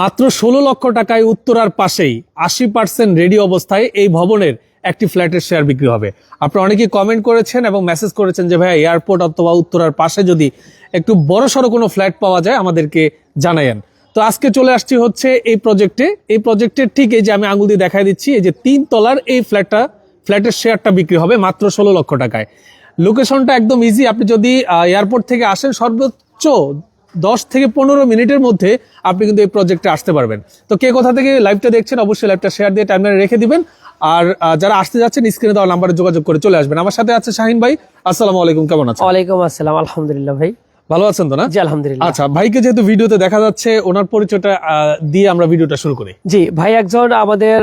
মাত্র ষোলো লক্ষ টাকায় উত্তরার পাশেই আশি পার্সেন্ট রেডি অবস্থায় এই ভবনের একটি ফ্ল্যাটের শেয়ার বিক্রি হবে। আপনারা অনেকেই কমেন্ট করেছেন এবং মেসেজ করেছেন যে, ভাইয়া এয়ারপোর্ট অথবা উত্তরার পাশে যদি একটু বড় সড়ো কোনো ফ্ল্যাট পাওয়া যায়, আমাদেরকে জানায়েন। তো আজকে চলে আসছি হচ্ছে এই প্রজেক্টে এই প্রজেক্টের ঠিক এই যে আমি আঙুল দিয়ে দেখাই দিচ্ছি, এই যে তিন তলার এই ফ্ল্যাটটা ফ্ল্যাটের শেয়ারটা বিক্রি হবে মাত্র ষোলো লক্ষ টাকায়। লোকেশনটা একদম ইজি আপনি যদি এয়ারপোর্ট থেকে আসেন, সর্বোচ্চ দশ থেকে পনেরো মিনিটের মধ্যে আপনি কিন্তু এই প্রজেক্টে আসতে পারবেন। তো কে কোথা থেকে লাইভটা দেখছেন, অবশ্যই লাইভটা শেয়ার দিয়ে টাইমলাইনে রেখে দিবেন। আর যারা আসতে যাচ্ছেন স্ক্রিনে দেওয়া নাম্বারে যোগাযোগ করে চলে আসবেন। আমার সাথে আছে শাহিন ভাই। আসসালামু আলাইকুম, কেমন আছে ওয়ালাইকুম আসসালাম, আলহামদুলিল্লাহ ভাই। ভালো আছেন তো না? জি আলহামদুলিল্লাহ। আচ্ছা ভাইকে যেহেতু ভিডিওতে দেখা যাচ্ছে ওনার পরিচয়টা দিয়ে আমরা ভিডিওটা শুরু করি। জি ভাই একজন আমাদের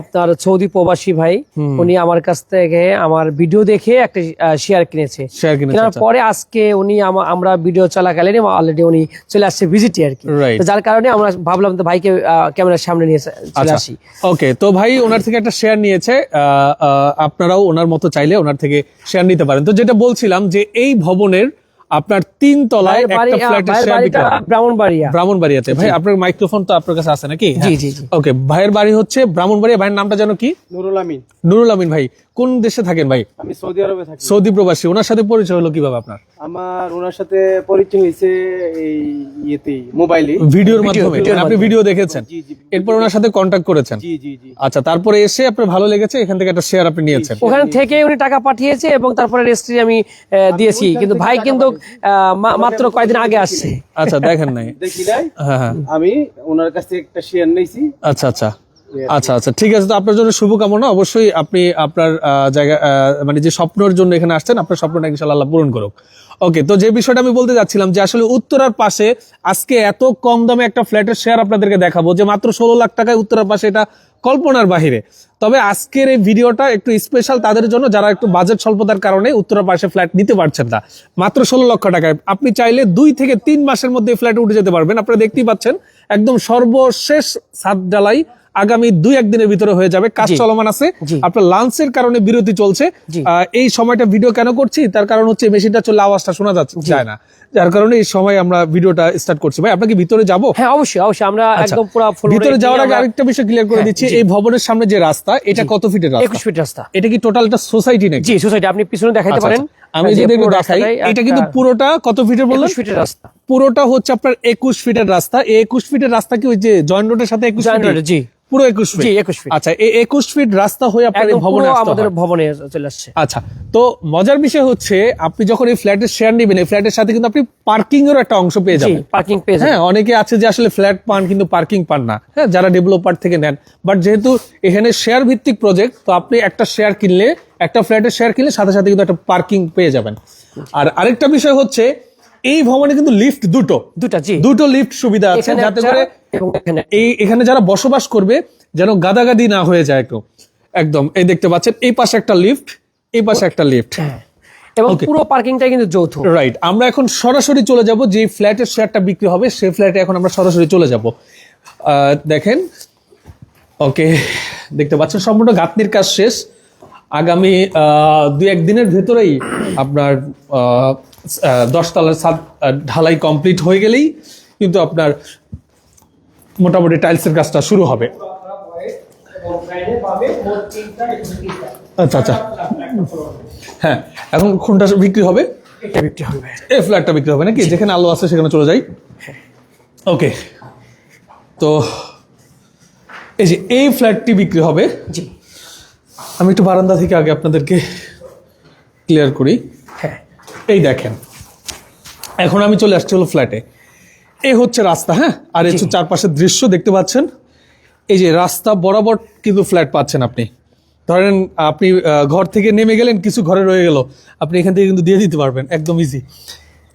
আপনার সৌদি প্রবাসী ভাই। উনি আমার কাছ থেকে আমার ভিডিও দেখে একটা শেয়ার কিনেছে। শেয়ার কিনে কেনার পরে আজকে উনি আমরা ভিডিও চলাকালীন অলরেডি উনি চলে আসছে ভিজিটে আর কি যার কারণে আমরা ভাবলাম তো ভাইকে ক্যামেরার সামনে নিয়ে চলে আচ্ছা। আসি। ওকে তো ভাই ওনার থেকে একটা শেয়ার নিয়েছে আপনারাও ওনার মতো চাইলে ওনার থেকে শেয়ার নিতে পারেন। তো যেটা বলছিলাম যে এই ভবনের আপনার তিন তলায় একটা ফ্ল্যাটের শেয়ার বিক্রি। ব্রাহ্মণবাড়িয়া। ব্রাহ্মণবাড়িয়াতে। ভাই আপনার মাইক্রোফোন তো আপনার কাছে আছে নাকি? জি জি জি। ওকে ভাইয়ের বাড়ি হচ্ছে ব্রাহ্মণবাড়িয়া। ভাইয়ের নামটা জানো কি? নুরুল আমিন। নুরুল আমিন ভাই। কোন দেশে থাকেন ভাই? আমি সৌদি আরবে থাকি। সৌদি প্রবাসী। ওনার সাথে পরিচয় হলো কীভাবে আপনার? আমার ওনার সাথে পরিচয় হয়েছে এই ইয়েতে মোবাইলে ভিডিওর মাধ্যমে। আপনি ভিডিও দেখেছেন? এরপর ওনার সাথে কন্ট্যাক্ট করেছেন? জি জি জি। আচ্ছা তারপরে এসে আপনার ভালো লেগেছে? এখান থেকে একটা শেয়ার আপনি নিয়েছেন। ওখান থেকে উনি টাকা পাঠিয়েছে এবং তারপরে রেজিস্ট্রি আমি দিয়েছি। কিন্তু ভাই কিন্তু আহ, মা- মাত্র কয়েকদিন আগে আসছে। আচ্ছা দেখেন নাই। দেখি নাই। হ্যাঁ হ্যাঁ। আমি ওনার কাছ থেকে একটা শেয়ার নিয়েছি। আচ্ছা আচ্ছা। আচ্ছা আচ্ছা ঠিক আছে তো আপনার জন্য শুভকামনা। অবশ্যই আপনি আপনার জায়গা মানে যে স্বপ্নের জন্য এখানে আসছেন আপনার স্বপ্নটা ইনশাল্লাহ আল্লাহ পূরণ করুক। ওকে তো যে বিষয়টা আমি বলতে যাচ্ছিলাম যে আসলে উত্তরার পাশে আজকে এত কম দামে একটা ফ্ল্যাটের শেয়ার আপনাদেরকে দেখাবো যে মাত্র ষোলো লাখ টাকায় উত্তরার পাশে এটা কল্পনার বাহিরে। তবে আজকের এই ভিডিওটা একটু স্পেশাল তাদের জন্য যারা একটু বাজেট স্বল্পতার কারণে উত্তরার পাশে ফ্ল্যাট নিতে পারছেন না। মাত্র ষোলো লক্ষ টাকায়। আপনি চাইলে দুই থেকে তিন মাসের মধ্যে ফ্ল্যাটে উঠে যেতে পারবেন। আপনারা দেখতেই পাচ্ছেন একদম সর্বশেষ সাত ডালাই আগামী দুই একদিনের ভিতরে হয়ে যাবে। কাজ চলমান আছে। আপনার লাঞ্চের কারণে বিরতি চলছে। এই সময়টা ভিডিও কেন করছি? তার কারণ হচ্ছে মেশিনটা চললে আওয়াজটা শোনা যাচ্ছে যায় না। যার কারণে এই সময় আমরা ভিডিওটা স্টার্ট করছি। ভাই আপনাকে ভিতরে যাব? হ্যাঁ অবশ্যই অবশ্যই। আমরা একদম পুরো আচ্ছা, ভিতরে যাওয়ার আগে আরেকটা বিষয় ক্লিয়ার করে হ্যাঁ, দিচ্ছি। এই ভবনের সামনে যে রাস্তা এটা কত ফিটের রাস্তা? একুশ ফিট রাস্তা। এটা কি টোটাল একটা সোসাইটি নাকি? জি সোসাইটি আপনি পিছনে দেখাইতে আচ্ছা, পারেন। আচ্ছা। আমি যদি একটু দেখাই এটা কিন্তু পুরোটা কত ফিটের বললেন? 21 ফিটের রাস্তা। পুরোটা হচ্ছে আপনার একুশ ফিটের রাস্তা। এই একুশ ফিটের রাস্তা কি ওই যে জয়েন্ট রোডের সাথে একুশ জয়েন্ট ফিট জি। পুরো একুশ ফিট 21 ফিট। আচ্ছা এই একুশ ফিট রাস্তা হয়ে আপনার ভবনে আমাদের ভবনে চলে আসছে। আচ্ছা তো মজার বিষয় হচ্ছে আপনি যখন এই ফ্ল্যাটের শেয়ার নেবেন এই ফ্ল্যাটের সাথে কিন্তু আপনি পার্কিং এর একটা অংশ পেয়ে যাবেন। পার্কিং পেয়ে যাবেন। হ্যাঁ অনেকে আছে যে আসলে ফ্ল্যাট পান কিন্তু পার্কিং পান না। হ্যাঁ যারা ডেভেলপার থেকে নেন। বাট যেহেতু এখানে শেয়ার ভিত্তিক প্রজেক্ট তো আপনি একটা শেয়ার কিনলে একটা ফ্ল্যাটের শেয়ার কিনলে সাথে সাথে কিন্তু একটা পার্কিং পেয়ে যাবেন। আর আরেকটা বিষয় হচ্ছে এই ভবনে কিন্তু লিফট দুটো। দুটা জি। দুটো লিফট সুবিধা আছে যাতে করে এই এখানে যারা বসবাস করবে যেন গাদাগাদি না হয়ে যায় কেউ। একদম এই দেখতে পাচ্ছেন এই পাশে একটা লিফট এই পাশে একটা লিফট এবং Okay. পুরো পার্কিংটা কিন্তু যৌথ। রাইট আমরা এখন সরাসরি চলে যাব যে ফ্ল্যাটের শেয়ারটা বিক্রি হবে সেই ফ্ল্যাটে এখন আমরা সরাসরি চলে যাব। আহ, দেখেন ওকে দেখতে পাচ্ছেন সম্পূর্ণ গাঁথনির কাজ শেষ। আগামী আহ, দুই একদিনের ভেতরেই আপনার দশতলার ছাদ ঢালাই কমপ্লিট হয়ে গেলেই কিন্তু আপনার মোটামুটি টাইলসের কাজটা শুরু হবে। আচ্ছা আচ্ছা। হ্যাঁ এখন কোনটা বিক্রি হবে? বিক্রি হবে। এই ফ্ল্যাটটা বিক্রি হবে নাকি? যেখানে আলো আছে সেখানে চলে যাই? ওকে। তো এই যে এই ফ্ল্যাটটি বিক্রি হবে জি। আমি একটু বারান্দা থেকে আগে আপনাদেরকে ক্লিয়ার করি। হ্যাঁ এই দেখেন। এখন আমি চলে আসছি হলো ফ্ল্যাটে এই হচ্ছে রাস্তা হ্যাঁ? আর এই চারপাশের দৃশ্য দেখতে পাচ্ছেন। এই যে রাস্তা বরাবর কিন্তু ফ্ল্যাট পাচ্ছেন আপনি। ধরেন আপনি ঘর থেকে নেমে গেলেন কিছু ঘরে রয়ে গেল। আপনি এখান থেকে কিন্তু দিয়ে দিতে পারবেন একদম ইজি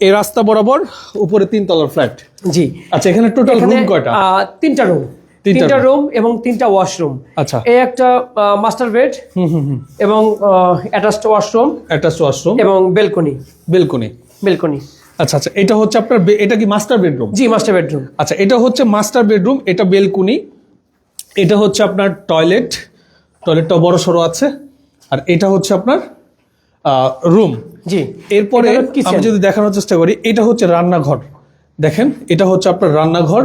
এই রাস্তা বরাবর উপরে তিন তলার ফ্ল্যাট জি। আচ্ছা এখানে টোটাল রুম কয়টা? তিনটা রুম তিনটা রুম এবং তিনটা ওয়াশরুম আচ্ছা। এই একটা মাস্টার বেড এবং অ্যাটাচড ওয়াশরুম অ্যাটাচ ওয়াশরুম এবং বেলকনি বেলকনি বেলকনি আচ্ছা আচ্ছা এটা হচ্ছে আপনার এটা কি মাস্টার বেডরুম জি মাস্টার বেডরুম আচ্ছা এটা হচ্ছে মাস্টার বেডরুম এটা বেলকুনি এটা হচ্ছে আপনার টয়লেট টয়লেটটা বড় সড়ো আছে আর এটা হচ্ছে আপনার রুম জি এরপরে আমি যদি দেখানোর চেষ্টা করি এটা হচ্ছে রান্নাঘর। দেখেন এটা হচ্ছে আপনার রান্নাঘর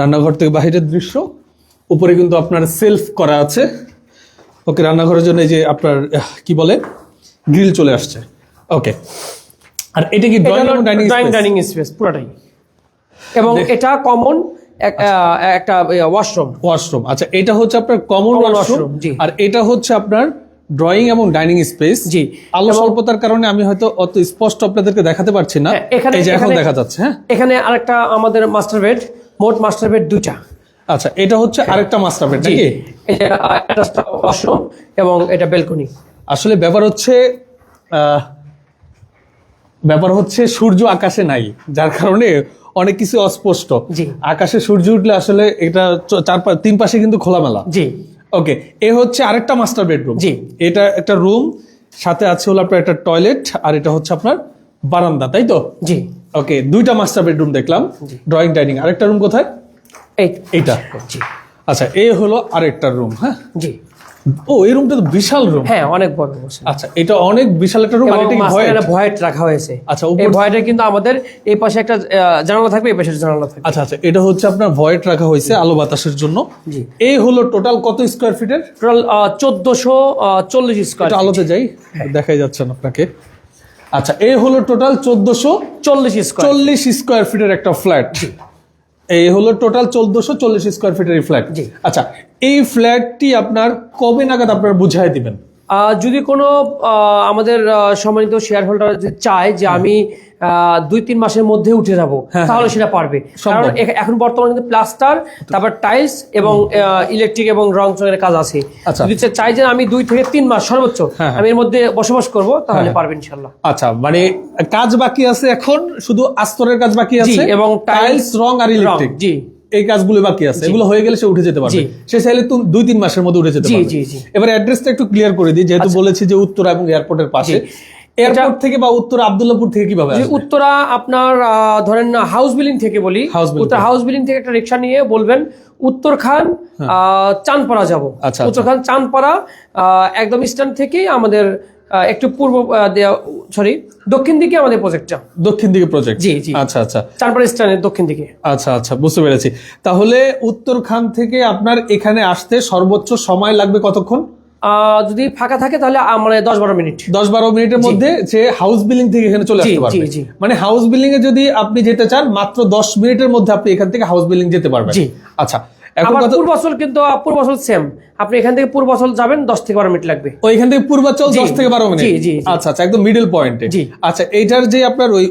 রান্নাঘর থেকে বাহিরের দৃশ্য। উপরে কিন্তু আপনার সেলফ করা আছে। ওকে রান্নাঘরের জন্য এই যে আপনার কি বলে? গ্রিল চলে আসছে। ওকে আর এটা কি ড্রয়িং ডাইনিং ডাইনিং স্পেস পুরোটাই। এবং এটা কমন একটা ওয়াশরুম ওয়াশরুম আচ্ছা এটা হচ্ছে আপনার কমন ওয়াশরুম জি। আর এটা হচ্ছে আপনার ড্রয়িং এবং ডাইনিং স্পেস জি। আলো স্বল্পতার কারণে আমি হয়তো অত স্পষ্ট আপনাদেরকে দেখাতে পারছি না। হ্যাঁ, এখানে- যে এখন দেখা যাচ্ছে হ্যাঁ? এখানে আরেকটা আমাদের মাস্টার বেড মোট মাস্টার বেড দুইটা। আচ্ছা এটা হচ্ছে আরেকটা মাস্টার বেড জি। নাকি এটা ওয়াশরুম এবং এটা বেলকনি আসলে ব্যাপার হচ্ছে ব্যাপার হচ্ছে সূর্য আকাশে নাই যার কারণে অনেক কিছু অস্পষ্ট। আকাশে সূর্য উঠলে আসলে এটা চার তিন পাশে কিন্তু খোলামেলা। জি। ওকে এ হচ্ছে আরেকটা মাস্টার বেডরুম। জি। এটা একটা রুম সাথে আছে হলো আপনার একটা টয়লেট আর এটা হচ্ছে আপনার বারান্দা তাই তো? জি। ওকে দুইটা মাস্টার বেডরুম দেখলাম ড্রয়িং ডাইনিং আরেকটা রুম কোথায়? এইটা। আচ্ছা এই হলো আরেকটা রুম হ্যাঁ? জি। ও এই রুমটা তো বিশাল রুম হ্যাঁ অনেক বড় আচ্ছা এটা অনেক বিশাল একটা রুম আর এটা void? ভয়েট রাখা হয়েছে। আচ্ছা, উপর- এই ভয়েটে কিন্তু আমাদের এই পাশে একটা জানালা থাকবে এই পাশে জানালা থাকবে। আচ্ছা আচ্ছা এটা হচ্ছে আপনার ভয়েট রাখা হয়েছে আলো বাতাসের জন্য। জি। এই হলো টোটাল কত স্কোয়ার ফিটের টোটাল চোদ্দশো চল্লিশ স্কোয়ার আলোতে যাই দেখাই যাচ্ছে না আপনাকে। আচ্ছা এই হলো টোটাল চোদ্দশো চল্লিশ স্কোয়ার চল্লিশ স্কোয়ার ফিটের একটা ফ্ল্যাট এই হলো টোটাল চোদ্দশো চল্লিশ স্কোয়ার ফিটের এই ফ্ল্যাট। আচ্ছা এই ফ্ল্যাটটি আপনার কবে নাগাদ আপনার বুঝাই দিবেন? যদি কোনো আমাদের সম্মানিত শেয়ার হোল্ডার চায় যে আমি দুই তিন মাসের মধ্যে উঠে যাব তাহলে সেটা পারবে। কারণ এখন বর্তমানে কিন্তু প্লাস্টার তারপর টাইলস এবং ইলেকট্রিক এবং রং চঙের কাজ আছে। আচ্ছা। যদি চাই যে আমি দুই থেকে তিন মাস সর্বোচ্চ হ্যাঁ, আমি এর মধ্যে বসবাস করব তাহলে পারবে ইনশাল্লাহ আচ্ছা মানে কাজ বাকি আছে এখন শুধু আস্তরের কাজ বাকি আছে? এবং টাইলস রং আর ইলেকট্রিক জি। এই কাজগুলো বাকি আছে। এগুলো হয়ে গেলে সে উঠে যেতে পারবে। সে চাইলে দুই তিন মাসের মধ্যে উঠে যেতে পারবে। এবার অ্যাড্রেসটা একটু ক্লিয়ার করে দিই যেহেতু বলেছি যে উত্তরা এবং এয়ারপোর্টের পাশে। এয়ারপোর্ট থেকে বা উত্তরা আব্দুল্লাহপুর থেকে কীভাবে উত্তরা আপনার ধরেন হাউস বিল্ডিং থেকে বলি। উত্তর হাউস বিল্ডিং থেকে একটা রিক্সা নিয়ে বলবেন উত্তর খান আহ, চাঁদপাড়া যাব। আচ্ছা, উত্তর খান চাঁদপাড়া একদম স্ট্যান্ড থেকেই আমাদের একটু পূর্ব সরি দক্ষিণ দিকে আমাদের প্রজেক্টটা দক্ষিণ দিকে প্রজেক্ট জি, জি। আচ্ছা আচ্ছা। চাঁদপাড়া স্ট্যান্ডের দক্ষিণ দিকে। আচ্ছা আচ্ছা বুঝতে পেরেছি। তাহলে উত্তরখান থেকে আপনার এখানে আসতে সর্বোচ্চ সময় লাগবে কতক্ষণ? যদি ফাঁকা থাকে তাহলে আহ, মানে দশ বারো মিনিট। দশ বারো মিনিটের মধ্যে যে হাউস বিল্ডিং থেকে এখানে চলে আসতে পারবে। মানে হাউস বিল্ডিং এ যদি আপনি যেতে চান মাত্র দশ মিনিটের মধ্যে আপনি এখান থেকে হাউস বিল্ডিং যেতে পারবেন। আচ্ছা এখন পূর্বাচল কিন্তু পূর্বাচল সেম আপনি এখান থেকে পূর্বাচল যাবেন দশ থেকে বারো মিনিট লাগবে ওইখান থেকে পূর্বাচল জি, দশ থেকে বারো মিনিট জি, জি, জি। আচ্ছা আচ্ছা একদম মিডল পয়েন্টে। আচ্ছা এইটার যে আপনার ওই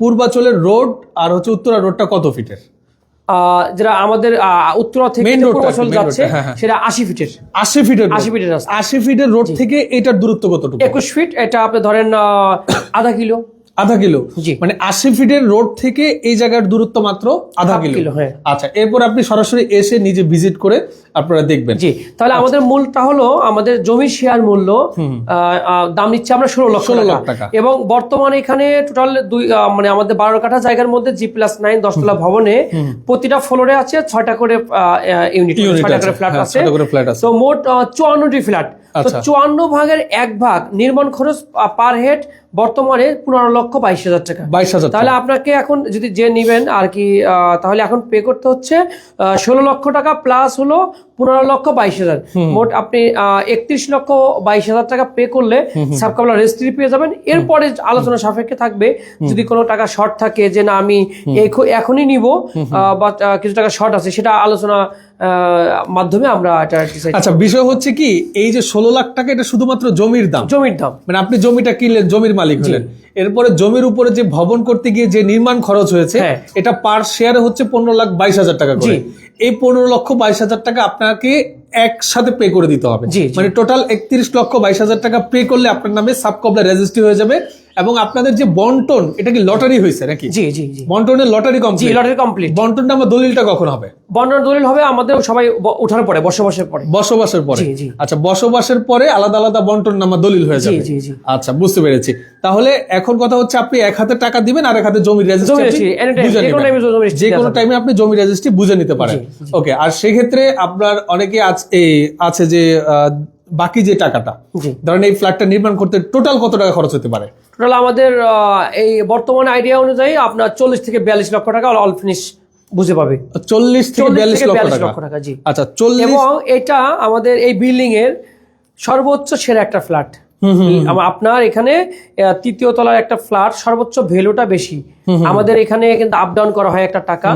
পূর্বাচলের রোড আর হচ্ছে উত্তরা রোডটা কত ফিটের আহ, যেটা আমাদের উত্তরা থেকে পূর্বাচল যাচ্ছে হ্যাঁ, হ্যাঁ। সেটা আশি ফিটের আশি ফিটের road। 80 ফিটের রাস্তা। আশি ফিটের রোড থেকে এটার দূরত্ব কতটুকু একুশ ফিট এটা আপনি ধরেন আধা কিলো আধা কিলো। মানে আশি ফিটের রোড থেকে এই জায়গার দূরত্ব মাত্র আধা কিলো। হ্যাঁ। আচ্ছা এরপর আপনি সরাসরি এসে নিজে ভিজিট করে আপনারা দেখবেন। জি তাহলে আমাদের মূলটা হলো আমাদের জমির শেয়ার মূল্য দাম নিচ্ছে আমরা ষোলো লক্ষ 16 টাকা। টাকা। এবং বর্তমানে এখানে টোটাল দুই মানে আমাদের বারো কাঠা জায়গার মধ্যে জি প্লাস নাইন দশতলা ভবনে প্রতিটা ফ্লোরে আছে ছয়টা করে ইউনিট Unit ছয়টা আছে, করে ফ্ল্যাট হ্যাঁ, আছে। তো মোট চুয়ান্নটি ফ্ল্যাট তো আচ্ছা। চুয়ান্ন ভাগের এক ভাগ নির্মাণ খরচ পার হেড বর্তমানে পনেরো লক্ষ বাইশ হাজার টাকা। বাইশ হাজার তাহলে আপনাকে এখন যদি যে নিবেন আর কি তাহলে এখন পে করতে হচ্ছে ষোলো লক্ষ টাকা প্লাস হলো পনেরো লক্ষ বাইশ হাজার। মোট আপনি একত্রিশ লক্ষ বাইশ হাজার টাকা পে করলে সাবকাবলা রেজিস্ট্রি পেয়ে যাবেন। এরপরে আলোচনা সাপেক্ষে থাকবে যদি কোনো টাকা শর্ট থাকে যে না আমি এখনই নিব আহ, বা কিছু টাকা শর্ট আছে সেটা আলোচনা আহ, মাধ্যমে আমরা এটা আচ্ছা বিষয় হচ্ছে কি এই যে ষোলো লাখ টাকা এটা শুধুমাত্র জমির দাম? জমির দাম। মানে আপনি জমিটা কিনলেন জমির মালিক হলেন। এরপরে জমির উপরে যে ভবন করতে গিয়ে যে নির্মাণ খরচ হয়েছে হ্যাঁ। এটা পার শেয়ারে হচ্ছে পনেরো লাখ বাইশ হাজার টাকা করে। এই পনেরো লক্ষ বাইশ হাজার টাকা আপনাকে একসাথে পে করে দিতে হবে। মানে টোটাল একত্রিশ লক্ষ বাইশ হাজার টাকা পে করলে আপনার নামে সাবকবলা রেজিস্ট্রি হয়ে যাবে। এবং আপনাদের যে বন্টন এটা কি লটারি হয়েছে নাকি? জি জি জি। বন্টনের লটারি কমপ্লিট জি লটারি কমপ্লিট বন্টন নামা দলিলটা কখন হবে? বন্টন দলিল হবে আমাদের সবাই ওঠার পরে বসবাসের পরে। বসবাসের পরে? জি, জি। আচ্ছা বসবাসের পরে আলাদা আলাদা বন্টন নামা দলিল হয়ে যাবে। জি, জি। আচ্ছা বুঝতে পেরেছি। তাহলে এখন কথা হচ্ছে আপনি এক হাতে টাকা দিবেন আর এক হাতে জমি রেজিস্ট্রি যে কোনো টাইমে আপনি জমি রেজিস্ট্রি বুঝে নিতে পারেন। ওকে আর সেক্ষেত্রে আপনার অনেকে আজ- এই আছে যে বাকি যে টাকাটা ধরেন এই ফ্ল্যাটটা নির্মাণ করতে টোটাল কত টাকা খরচ হতে পারে? টোটাল আমাদের এই বর্তমান আইডিয়া অনুযায়ী আপনার চল্লিশ থেকে বিয়াল্লিশ লক্ষ টাকা অল ফিনিশ বুঝে পাবে। চল্লিশ থেকে বিয়াল্লিশ লক্ষ লক্ষ টাকা, জি। আচ্ছা চল্লিশ এবং এটা আমাদের এই বিল্ডিং এর সর্বোচ্চ সেরা একটা ফ্ল্যাট আপনার এখানে তৃতীয় তলার একটা ফ্ল্যাট সর্বোচ্চ ভ্যালুটা বেশি। আমাদের এখানে কিন্তু আপ ডাউন করা হয় একটা টাকা।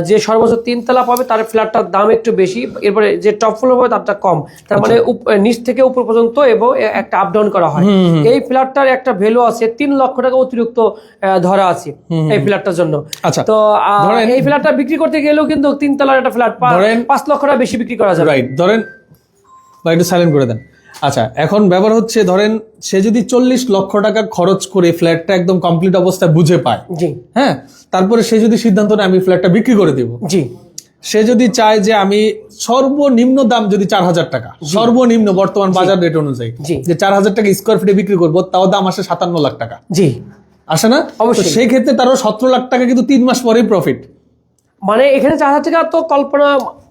যে সর্বোচ্চ তিন তলা পাবে তার ফ্ল্যাটটার দাম একটু বেশি। এরপরে যে টপ ফ্লোর পাবে তারটা কম। তার মানে উপ- নিচ থেকে উপর পর্যন্ত এবং একটা আপ ডাউন করা হয়। এই ফ্ল্যাটটার একটা ভ্যালু আছে তিন লক্ষ টাকা অতিরিক্ত ধরা আছে এই ফ্ল্যাটটার জন্য। আচ্ছা, তো এই ফ্ল্যাটটা বিক্রি করতে গেলেও কিন্তু তিন তলার একটা ফ্ল্যাট পাঁচ লক্ষ টাকা বেশি বিক্রি করা যাবে। রাইট ধরেন বা একটু সাইলেন্ট করে দেন। আচ্ছা এখন ব্যাপার হচ্ছে ধরেন সে যদি চল্লিশ লক্ষ টাকা খরচ করে ফ্ল্যাটটা একদম কমপ্লিট অবস্থায় বুঝে পায় জি। হ্যাঁ তারপরে সে যদি সিদ্ধান্ত নেয় আমি ফ্ল্যাটটা বিক্রি করে দিব। জি। সে যদি চায় যে আমি সর্বনিম্ন দাম যদি চার হাজার টাকা সর্বনিম্ন বর্তমান বাজার রেট অনুযায়ী যে চার হাজার টাকা স্কোয়ার ফিটে বিক্রি করব তাও দাম আসে সাতান্ন লাখ টাকা। জি। আসে না? অবশ্যই। সেই ক্ষেত্রে তারও সতেরো লাখ টাকা কিন্তু তিন মাস পরেই প্রফিট মানে এখানে চার হাজার টাকা তো কল্পনা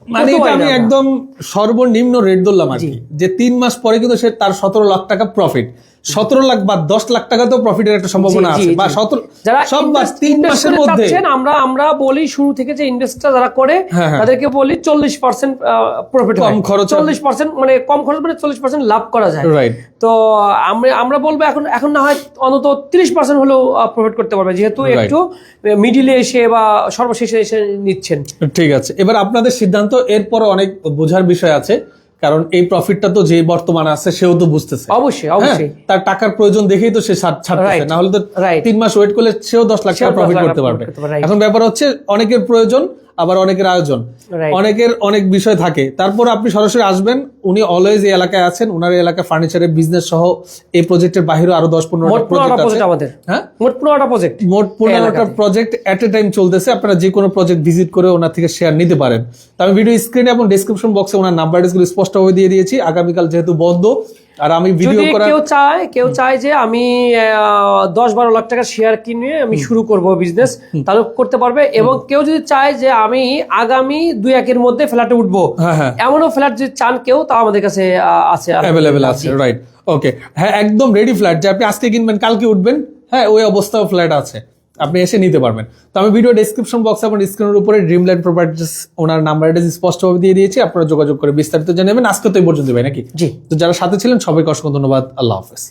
মানে এটা আমি একদম সর্বনিম্ন রেট ধরলাম আর কি। যে তিন মাস পরে কিন্তু সে তার সতেরো লাখ টাকা প্রফিট সতেরো লাখ বা দশ লাখ টাকা তো প্রফিটের একটা সম্ভাবনা আছে বা সতেরো যারা সব তিন মাসের মধ্যে। আমরা আমরা বলি শুরু থেকে যে ইনভেস্টটা যারা করে হ্যাঁ, হ্যাঁ। তাদেরকে বলি চল্লিশ পার্সেন্ট প্রফিট কম খরচ। চল্লিশ পার্সেন্ট মানে কম খরচ মানে চল্লিশ পার্সেন্ট লাভ করা যায়। রাইট তো আমরা আমরা বলব এখন এখন না হয় অন্তত তিরিশ পার্সেন্ট হলেও প্রফিট করতে পারবে যেহেতু একটু মিডিলে এসে বা সর্বশেষে এসে নিচ্ছেন। ঠিক আছে। এবার আপনাদের সিদ্ধান্ত এরপরে অনেক বোঝার বিষয় আছে। কারণ এই প্রফিটটা তো যে বর্তমান আছে সেও তো বুঝতেছে। অবশ্যই হ্যাঁ, অবশ্যই। তার টাকার প্রয়োজন দেখেই তো সে ছাড়- ছাড়তেছে. না হলে তো তিন মাস ওয়েট করলে সেও দশ লাখ টাকা প্রফিট করতে পারবে. এখন ব্যাপার হচ্ছে অনেকের প্রয়োজন আবার অনেকের আয়োজন। অনেকের অনেক বিষয় থাকে। তারপর আপনি সরাসরি আসবেন উনি অলওয়েজ এই এলাকায় আছেন উনার এলাকায় ফার্নিচারের বিজনেস সহ এই প্রজেক্টের বাইরে আরও দশ পনেরো পনেরোটা প্রজেক্ট আছে। আমাদের। হ্যাঁ? মোট পনেরোটা প্রজেক্ট মোট পনেরোটা প্রজেক্ট এট এ টাইম চলতেছে। আপনারা যে কোনো প্রজেক্ট ভিজিট করে ওনার থেকে শেয়ার নিতে পারেন। তো আমি ভিডিও স্ক্রিনে এবং ডিসক্রিপশন বক্সে ওনার নাম্বার স্পষ্টভাবে দিয়ে দিয়েছি। আগামীকাল যেহেতু বন্ধ আর আমি ভিডিও করা কেউ চায় কেউ চায় যে আমি আহ, দশ বারো লাখ টাকা শেয়ার কিনে আমি শুরু করব বিজনেস তাহলে করতে পারবে এবং কেউ যদি চায় যে আমি আগামী দুই একের মধ্যে ফ্ল্যাটে উঠবো হ্যাঁ হ্যাঁ। এমনও ফ্ল্যাট যদি চান কেউ তা আমাদের কাছে আছে। অ্যাভেলেবেল আছে রাইট ওকে হ্যাঁ একদম রেডি ফ্ল্যাট যে আপনি আজকে কিনবেন কালকে উঠবেন হ্যাঁ ওই অবস্থাও ফ্ল্যাট আছে। আপনি এসে নিতে পারবেন। তো আমি ভিডিও ডেসক্রিপশন বক্স এবং স্ক্রিনের উপরে Dream Land Properties owner number address স্পষ্টভাবে দিয়ে দিয়েছি আপনারা যোগাযোগ করে বিস্তারিত জানাবেন নেবেন। আজকে তো এই পর্যন্ত ভাই নাকি? জি। তো যারা সাথে ছিলেন সবাইকে অসংখ্য ধন্যবাদ। আল্লাহ হাফেজ।